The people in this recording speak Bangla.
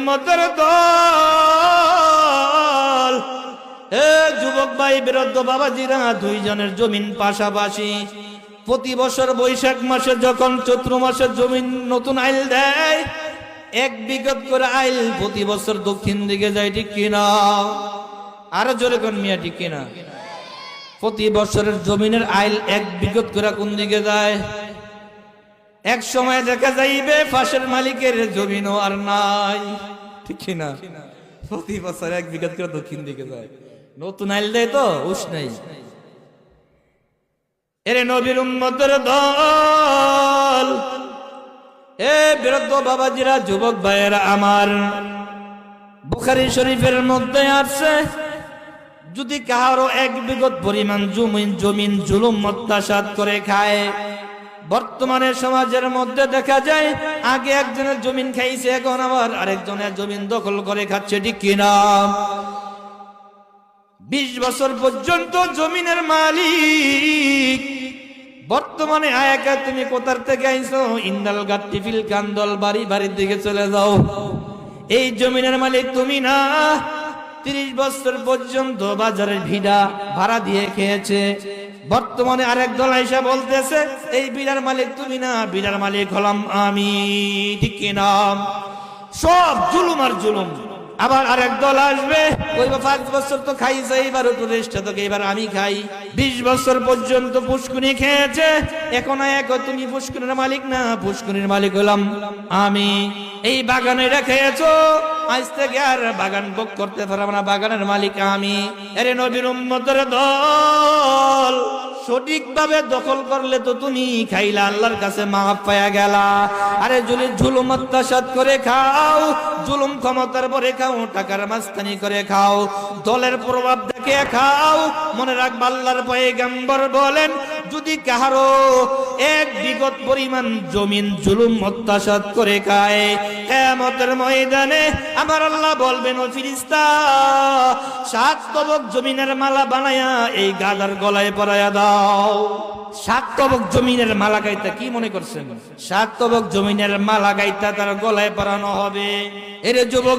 উম্মতের দল। এ যুবক ভাই বিরুদ্ধ বাবাজিরা, দুইজনের জমিন পাশাপাশি প্রতি বছর বৈশাখ মাসে যখন মাসে জমিন নতুন আইল দেয়, এক বিগত করে আইল প্রতি বছর দক্ষিণ দিকে যায়, ঠিক কিনা? আরও জোরে কোন মিয়া, ঠিক কিনা? প্রতি বছরের জমিনের আইল এক বিগত করে কোন দিকে যায়? এক সময় দেখা যাইবে ফাঁসের মালিকের জমিনও আর নাই। ঠিক কিনা প্রতি বছর এক বিগত করে দক্ষিণ দিকে যায়। নতুন আইল দেয় তো উস নাই। এরে নবীর উম্মতের দল, এ বিরুদ্ধ বাবাজিরা, যুবক ভাইয়েরা আমার। বুখারি শরীফের মধ্যে আছে, যদি কাহারও এক বিগত পরিমাণ জমিন জমিন জুলুম, অত্যাচার করে খায় বর্তমানে সমাজের মধ্যে দেখা যায়, আগে একজনের জমিন খাইছে, এখন আবার আরেকজনের জমিন দখল করে খাচ্ছে, ঠিক কিনা? বিশ বছর পর্যন্ত জমিনের মালিক। বর্তমানে আয়াকা, তুমি কোথার থেকে আইছো? ইন্দাল গাট টিফিল কান্দল, বাড়ি, বাড়ির দিকে চলে যাও। এই জমিনের মালিক তুমি না। তিরিশ বছর পর্যন্ত বাজারের ভিড়া, ভাড়া দিয়ে খেয়েছে। বর্তমানে আরেক দল আইসা বলতেছে, এই বিড়ার মালিক তুমি না বিড়ার মালিক হলাম আমি। ঠিক কিনা সব জুলুম আর জুলুম। আবার আরেক দল আসবে, ওই পাঁচ বছর তো খাইছে একটু রেস্ট তোকে এবার আমি খাই। বিশ বছর পর্যন্ত পুষ্কুনি খেয়েছে, এখন এক তুমি পুষ্কুনির মালিক না, পুষ্কুনির মালিক হলাম আমি। এই বাগানে রেখেছো আজ থেকে আর বাগান ভোগ করতে পারব না, বাগানের মালিক আমি। এরে নবীর উম্মতের দল, সঠিকভাবে দখল করলে তো তুমি খাইলা, আল্লাহর কাছে মাফ পায়া গেলা। আরে যদি জুলুম সৎ করে খাও জুলুম ক্ষমতার পরে খাও, টাকার মাস্তানি করে খাও। দলের প্রভাব দেখে খাও। মনে রাখবা আল্লাহর পয়গাম্বর বলেন, যদি কাহারো এক বিগত পরিমাণ জমিন জুলুম অত্যাচার করে খায় কেমতের ময়দানে আমার আল্লাহ বলবেন, ও ফিরিস্তা, সাত তবক জমিনের মালা বানায়া এই গাদার গলায় পরায়া দাও। সাত তবক জমিনের মালা গাইতা কি মনে করছেন? সাত তবক জমিনের মালা গাইতা তার গলায় পরানো হবে। এর যুবক